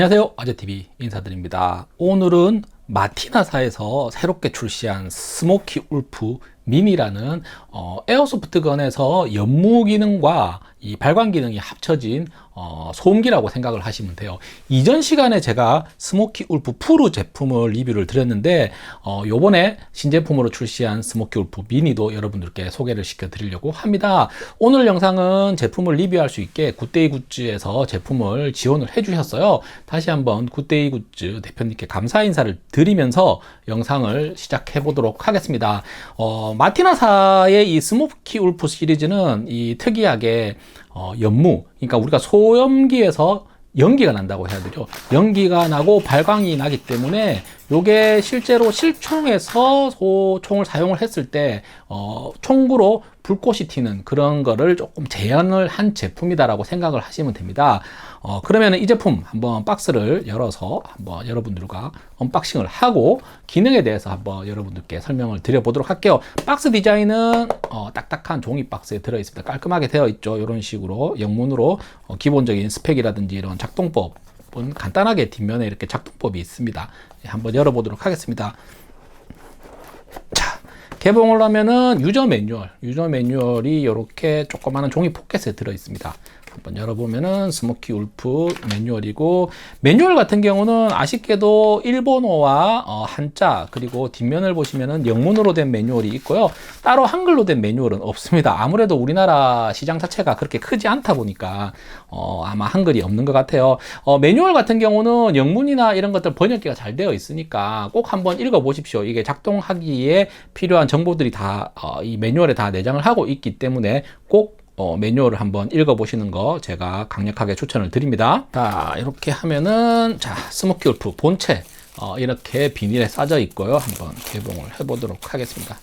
안녕하세요. 아재TV 인사드립니다. 오늘은 마티나사에서 새롭게 출시한 스모키 울프 미니라는 어, 에어소프트건에서 연무 기능과 이 발광 기능이 합쳐진 어, 소음기라고 생각을 하시면 돼요. 이전 시간에 제가 스모키 울프 프로 제품을 리뷰를 드렸는데 어, 요번에 신제품으로 출시한 스모키 울프 미니도 여러분들께 소개를 시켜 드리려고 합니다. 오늘 영상은 제품을 리뷰할 수 있게 굿데이 굿즈에서 제품을 지원을 해 주셨어요. 다시 한번 굿데이 굿즈 대표님께 감사 인사를 드리면서 영상을 시작해 보도록 하겠습니다. 어, 마티나사의 이 스모키 울프 시리즈는 이 특이하게 어, 연무, 그러니까 우리가 소염기에서 연기가 난다고 해야 되죠. 연기가 나고 발광이 나기 때문에 요게 실제로 실총에서 소총을 사용을 했을 때 어, 총구로 불꽃이 튀는 그런 거를 조금 재현을 한 제품이다라고 생각을 하시면 됩니다. 어, 그러면 이 제품 한번 박스를 열어서 한번 여러분들과 언박싱을 하고 기능에 대해서 한번 여러분들께 설명을 드려보도록 할게요. 박스 디자인은 어, 딱딱한 종이 박스에 들어 있습니다. 깔끔하게 되어 있죠. 이런 식으로 영문으로 어, 기본적인 스펙이라든지 이런 작동법 은 간단하게 뒷면에 이렇게 작동법이 있습니다. 예, 한번 열어보도록 하겠습니다. 자, 개봉을 하면은 유저 매뉴얼, 유저 매뉴얼이 이렇게 조그마한 종이 포켓에 들어 있습니다. 한번 열어보면은 스모키 울프 매뉴얼이고 매뉴얼 같은 경우는 아쉽게도 일본어와 어, 한자 그리고 뒷면을 보시면은 영문으로 된 매뉴얼이 있고요. 따로 한글로 된 매뉴얼은 없습니다. 아무래도 우리나라 시장 자체가 그렇게 크지 않다 보니까 어, 아마 한글이 없는 것 같아요. 어, 매뉴얼 같은 경우는 영문이나 이런 것들 번역기가 잘 되어 있으니까 꼭 한번 읽어 보십시오. 이게 작동하기에 필요한 정보들이 다이 어, 매뉴얼에 다 내장을 하고 있기 때문에 꼭 어, 매뉴얼을 한번 읽어보시는 거 제가 강력하게 추천을 드립니다. 자, 이렇게 하면은, 자, 스모키 울프 본체, 어, 이렇게 비닐에 싸져 있고요. 한번 개봉을 해보도록 하겠습니다.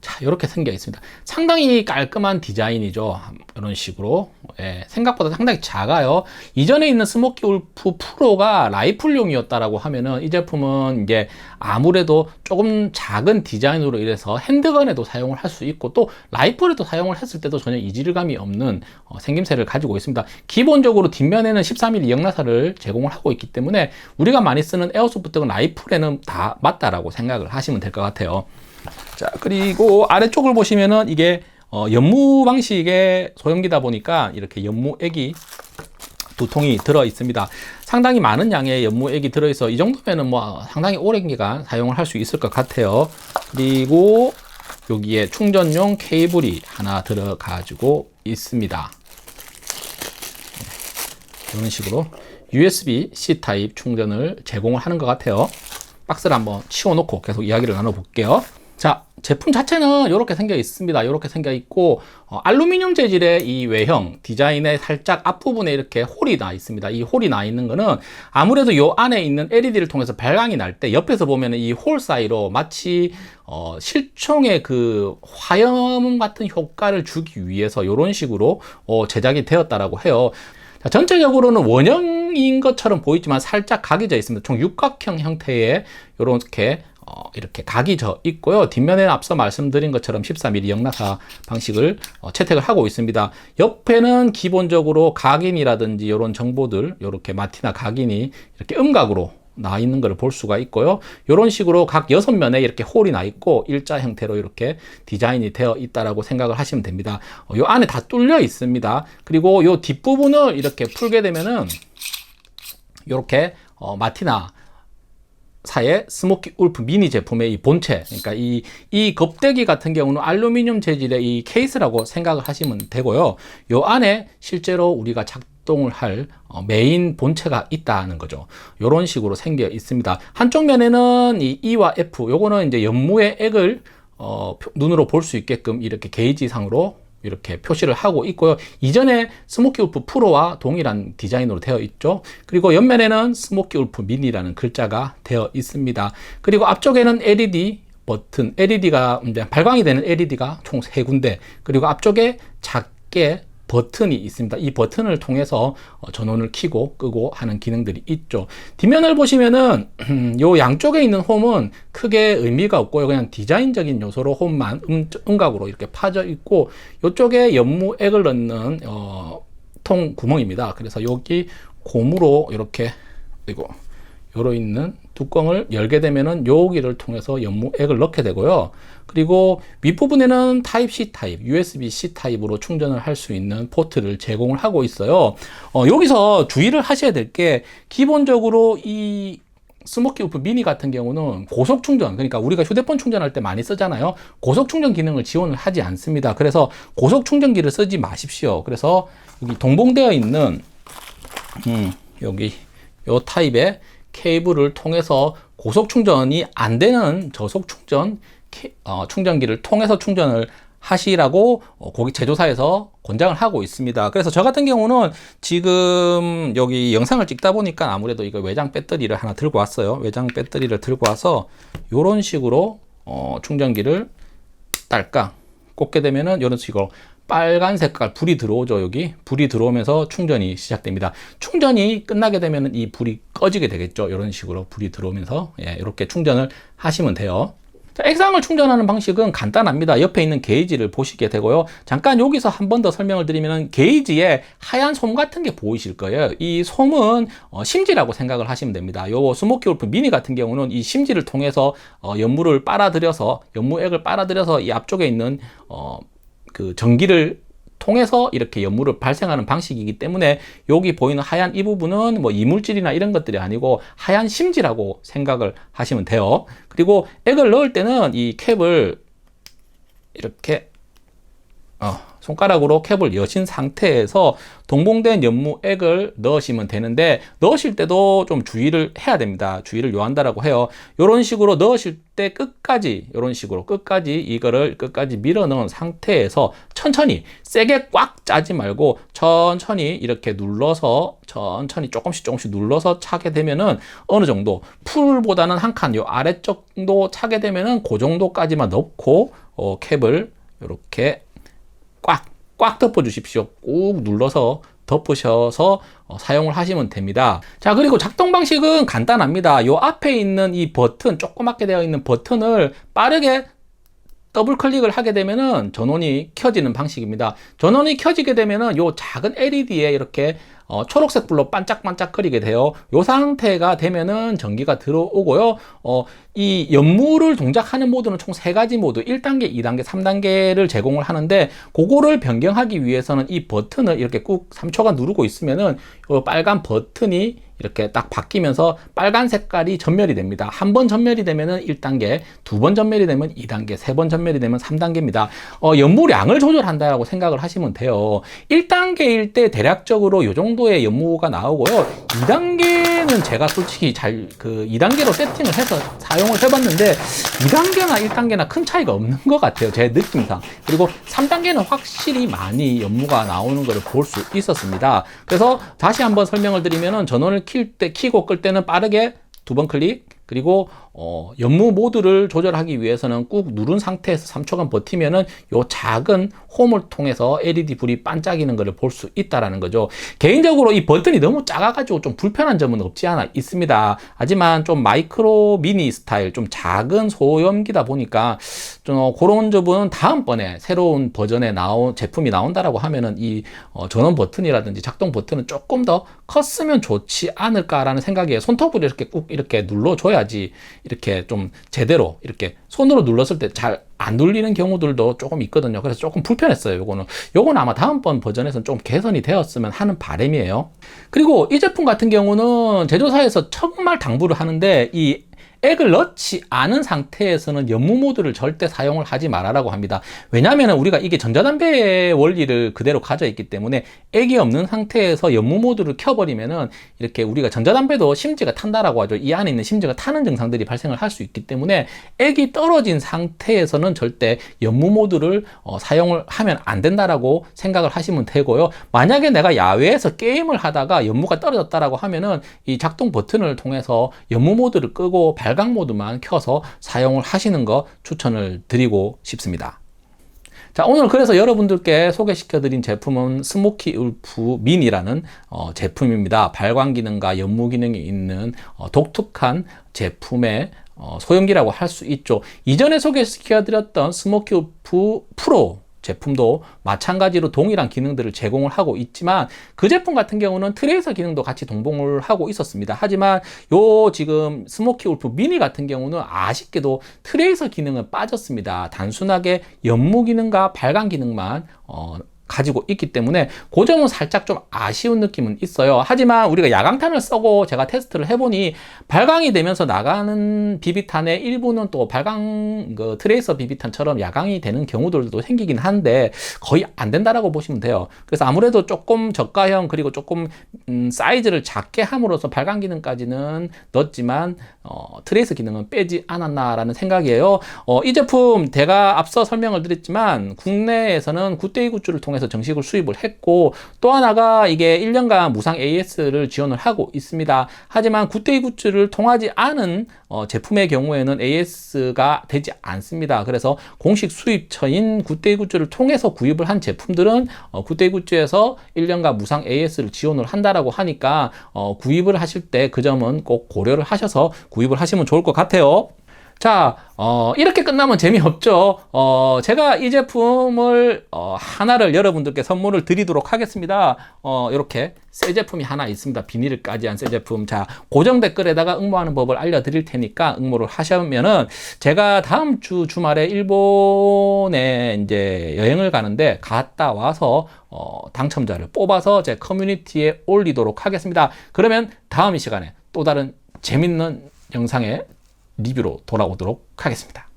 자, 이렇게 생겨 있습니다. 상당히 깔끔한 디자인이죠. 이런 식으로. 예, 생각보다 상당히 작아요. 이전에 있는 스모키 울프 프로가 라이플용이었다라고 하면은 이 제품은 이제 아무래도 조금 작은 디자인으로 인해서 핸드건에도 사용을 할 수 있고 또 라이플에도 사용을 했을 때도 전혀 이질감이 없는 어, 생김새를 가지고 있습니다. 기본적으로 뒷면에는 13mm 영나사를 제공을 하고 있기 때문에 우리가 많이 쓰는 에어소프트건 라이플에는 다 맞다라고 생각을 하시면 될 것 같아요. 자, 그리고 아래쪽을 보시면은 이게 어, 연무 방식의 소형기다 보니까 이렇게 연무액이 두 통이 들어 있습니다. 상당히 많은 양의 연무액이 들어 있어 이 정도면은 뭐 상당히 오랜 기간 사용을 할 수 있을 것 같아요. 그리고 여기에 충전용 케이블이 하나 들어 가지고 있습니다. 네, 이런 식으로 USB-C 타입 충전을 제공을 하는 것 같아요. 박스를 한번 치워놓고 계속 이야기를 나눠볼게요. 자, 제품 자체는 이렇게 생겨 있습니다. 이렇게 생겨 있고 어, 알루미늄 재질의 이 외형 디자인에 살짝 앞부분에 이렇게 홀이 나 있습니다. 이 홀이 나 있는 거는 아무래도 이 안에 있는 LED를 통해서 발광이 날 때 옆에서 보면 이 홀 사이로 마치 어, 실총의 그 화염 같은 효과를 주기 위해서 이런 식으로 어, 제작이 되었다라고 해요. 자, 전체적으로는 원형 인 것처럼 보이지만 살짝 각이 져 있습니다. 총 육각형 형태의 이렇게 어, 이렇게 각이 져 있고요. 뒷면에 앞서 말씀드린 것처럼 14mm 영나사 방식을 어, 채택을 하고 있습니다. 옆에는 기본적으로 각인이라든지 이런 정보들, 이렇게 마티나 각인이 이렇게 음각으로 나 있는 것을 볼 수가 있고요. 이런 식으로 각 여섯 면에 이렇게 홀이 나 있고 일자 형태로 이렇게 디자인이 되어 있다라고 생각을 하시면 됩니다. 어, 요 안에 다 뚫려 있습니다. 그리고 요 뒷부분을 이렇게 풀게 되면은 이렇게 어, 마티나 사의 스모키 울프 미니 제품의 이 본체, 그러니까 이, 이 겁대기 같은 경우는 알루미늄 재질의 이 케이스라고 생각을 하시면 되고요. 요 안에 실제로 우리가 작동을 할 어, 메인 본체가 있다는 거죠. 요런 식으로 생겨 있습니다. 한쪽 면에는 이 E와 F, 요거는 이제 연무의 액을 어, 눈으로 볼 수 있게끔 이렇게 게이지 상으로 이렇게 표시를 하고 있고요. 이전에 스모키 울프 프로와 동일한 디자인으로 되어 있죠. 그리고 옆면에는 스모키 울프 미니라는 글자가 되어 있습니다. 그리고 앞쪽에는 LED 버튼, LED가 이제 발광이 되는 LED가 총세 군데, 그리고 앞쪽에 작게 버튼이 있습니다. 이 버튼을 통해서 어, 전원을 켜고 끄고 하는 기능들이 있죠. 뒷면을 보시면은 요 양쪽에 있는 홈은 크게 의미가 없고요. 그냥 디자인적인 요소로 홈만 음, 음각으로 이렇게 파져 있고 요쪽에 연무액을 넣는 어, 통 구멍입니다. 그래서 여기 고무로 이렇게 그리 고 요로 있는 뚜껑을 열게 되면은 여기를 통해서 연무액을 넣게 되고요. 그리고 윗부분에는 타입 C 타입, USB C 타입으로 충전을 할 수 있는 포트를 제공을 하고 있어요. 어, 여기서 주의를 하셔야 될 게 기본적으로 이 스모키 우프 미니 같은 경우는 고속 충전, 그러니까 우리가 휴대폰 충전할 때 많이 쓰잖아요. 고속 충전 기능을 지원을 하지 않습니다. 그래서 고속 충전기를 쓰지 마십시오. 그래서 여기 동봉되어 있는 음, 여기 요 타입의 케이블을 통해서 고속 충전이 안 되는 저속 충전 케- 어, 충전기를 통해서 충전을 하시라고 어, 고객 제조사에서 권장을 하고 있습니다. 그래서 저 같은 경우는 지금 여기 영상을 찍다 보니까 아무래도 이거 외장 배터리를 하나 들고 왔어요. 외장 배터리를 들고 와서 이런 식으로 어, 충전기를 딸깍 꽂게 되면은 이런 식으로 빨간 색깔 불이 들어오죠 여기 불이 들어오면서 충전이 시작됩니다 충전이 끝나게 되면 이 불이 꺼지게 되겠죠 이런 식으로 불이 들어오면서 예, 이렇게 충전을 하시면 돼요 자, 액상을 충전하는 방식은 간단합니다. 옆에 있는 게이지를 보시게 되고요. 잠깐 여기서 한 번 더 설명을 드리면 게이지에 하얀 솜 같은 게 보이실 거예요. 이 솜은 어, 심지라고 생각을 하시면 됩니다. 요 스모키 울프 미니 같은 경우는 이 심지를 통해서 어, 연무를 빨아들여서 연무액을 빨아들여서 이 앞쪽에 있는 어, 그 전기를 통해서 이렇게 연무를 발생하는 방식이기 때문에 여기 보이는 하얀 이 부분은 뭐 이물질이나 이런 것들이 아니고 하얀 심지라고 생각을 하시면 돼요. 그리고 액을 넣을 때는 이 캡을 이렇게 어, 손가락으로 캡을 여신 상태에서 동봉된 연무액을 넣으시면 되는데 넣으실 때도 좀 주의를 해야 됩니다. 주의를 요한다라고 해요. 이런 식으로 넣으실 때 끝까지 이런 식으로 끝까지 이거를 끝까지 밀어 넣은 상태에서 천천히 세게 꽉 짜지 말고 천천히 이렇게 눌러서 천천히 조금씩 조금씩 눌러서 차게 되면은 어느 정도 풀보다는 한 칸 요 아래쪽 정도 차게 되면은 그 정도까지만 넣고 어, 캡을 이렇게 꽉, 꽉 덮어 주십시오. 꾹 눌러서 덮으셔서 어, 사용을 하시면 됩니다. 자, 그리고 작동 방식은 간단합니다. 요 앞에 있는 이 버튼, 조그맣게 되어 있는 버튼을 빠르게 더블 클릭을 하게 되면은 전원이 켜지는 방식입니다. 전원이 켜지게 되면은 요 작은 LED에 이렇게 어, 초록색 불로 반짝반짝 거리게 돼요. 요 상태가 되면은 전기가 들어오고요. 어, 이 연무를 동작하는 모드는 총 세 가지 모드, 1단계, 2단계, 3단계를 제공을 하는데 그거를 변경하기 위해서는 이 버튼을 이렇게 꾹 3초간 누르고 있으면은 요 빨간 버튼이 이렇게 딱 바뀌면서 빨간 색깔이 전멸이 됩니다. 한 번 전멸이 되면은 1단계, 두 번 전멸이 되면 2단계, 세 번 전멸이 되면 3단계입니다. 어, 연무량을 조절한다라고 생각을 하시면 돼요. 1단계일 때 대략적으로 이 정도 의 연무가 나오고요. 2단계는 제가 솔직히 잘 그 2단계로 세팅을 해서 사용을 해봤는데 2단계나 1단계나 큰 차이가 없는 것 같아요. 제 느낌상. 그리고 3단계는 확실히 많이 연무가 나오는 것을 볼 수 있었습니다. 그래서 다시 한번 설명을 드리면은 전원을 킬 때, 키고 끌 때는 빠르게 두 번 클릭, 그리고 어, 연무 모드를 조절하기 위해서는 꾹 누른 상태에서 3초간 버티면은 요 작은 홈을 통해서 LED 불이 반짝이는 것을 볼 수 있다라는 거죠. 개인적으로 이 버튼이 너무 작아가지고 좀 불편한 점은 없지 않아 있습니다. 하지만 좀 마이크로 미니 스타일, 좀 작은 소염기다 보니까 좀 그런 점은 다음번에 새로운 버전에 나온 제품이 나온다라고 하면은 이 어, 전원 버튼이라든지 작동 버튼은 조금 더 컸으면 좋지 않을까라는 생각에 손톱을 이렇게 꾹 이렇게 눌러줘야지 이렇게 좀 제대로 이렇게 손으로 눌렀을 때 잘 안 눌리는 경우들도 조금 있거든요. 그래서 조금 불편했어요. 요거는. 요거는 아마 다음번 버전에서는 좀 개선이 되었으면 하는 바람이에요. 그리고 이 제품 같은 경우는 제조사에서 정말 당부를 하는데 이 액을 넣지 않은 상태에서는 연무 모드를 절대 사용을 하지 말아라고 합니다. 왜냐하면 우리가 이게 전자담배의 원리를 그대로 가져 있기 때문에 액이 없는 상태에서 연무 모드를 켜버리면은 이렇게 우리가 전자담배도 심지가 탄다라고 하죠. 이 안에 있는 심지가 타는 증상들이 발생을 할 수 있기 때문에 액이 떨어진 상태에서는 절대 연무 모드를 어, 사용을 하면 안 된다라고 생각을 하시면 되고요. 만약에 내가 야외에서 게임을 하다가 연무가 떨어졌다라고 하면은 이 작동 버튼을 통해서 연무 모드를 끄고 발광 모드만 켜서 사용을 하시는 거 추천을 드리고 싶습니다. 자, 오늘 그래서 여러분들께 소개시켜 드린 제품은 스모키 울프 미니라는 어, 제품입니다. 발광 기능과 연무 기능이 있는 어, 독특한 제품의 어, 소형기라고 할 수 있죠. 이전에 소개시켜 드렸던 스모키 울프 프로 제품도 마찬가지로 동일한 기능들을 제공을 하고 있지만 그 제품 같은 경우는 트레이서 기능도 같이 동봉을 하고 있었습니다. 하지만 요 지금 스모키 울프 미니 같은 경우는 아쉽게도 트레이서 기능은 빠졌습니다. 단순하게 연무 기능과 발광 기능만 어, 가지고 있기 때문에 그 점은 살짝 좀 아쉬운 느낌은 있어요. 하지만 우리가 야광탄을 써고 제가 테스트를 해보니 발광이 되면서 나가는 비비탄의 일부는 또 발광 그 트레이서 비비탄처럼 야광이 되는 경우들도 생기긴 한데 거의 안 된다라고 보시면 돼요. 그래서 아무래도 조금 저가형 그리고 조금 음, 사이즈를 작게 함으로써 발광 기능까지는 넣었지만 어, 트레이서 기능은 빼지 않았나라는 생각이에요. 어, 이 제품 제가 앞서 설명을 드렸지만 국내에서는 굿데이 굿즈를 통해 서 정식으로 수입을 했고 또 하나가 이게 1년간 무상 AS를 지원을 하고 있습니다. 하지만 굿데이 굿즈를 통하지 않은 어, 제품의 경우에는 AS가 되지 않습니다. 그래서 공식 수입처인 굿데이 굿즈를 통해서 구입을 한 제품들은 어, 굿데이 굿즈에서 1년간 무상 AS를 지원을 한다라고 하니까 어, 구입을 하실 때 그 점은 꼭 고려를 하셔서 구입을 하시면 좋을 것 같아요. 자, 어, 이렇게 끝나면 재미없죠. 어, 제가 이 제품을, 어, 하나를 여러분들께 선물을 드리도록 하겠습니다. 어, 이렇게 새 제품이 하나 있습니다. 비닐을 까지 한 새 제품. 자, 고정 댓글에다가 응모하는 법을 알려드릴 테니까 응모를 하시면은 제가 다음 주 주말에 일본에 이제 여행을 가는데 갔다 와서 어, 당첨자를 뽑아서 제 커뮤니티에 올리도록 하겠습니다. 그러면 다음 이 시간에 또 다른 재밌는 영상에 리뷰로 돌아오도록 하겠습니다.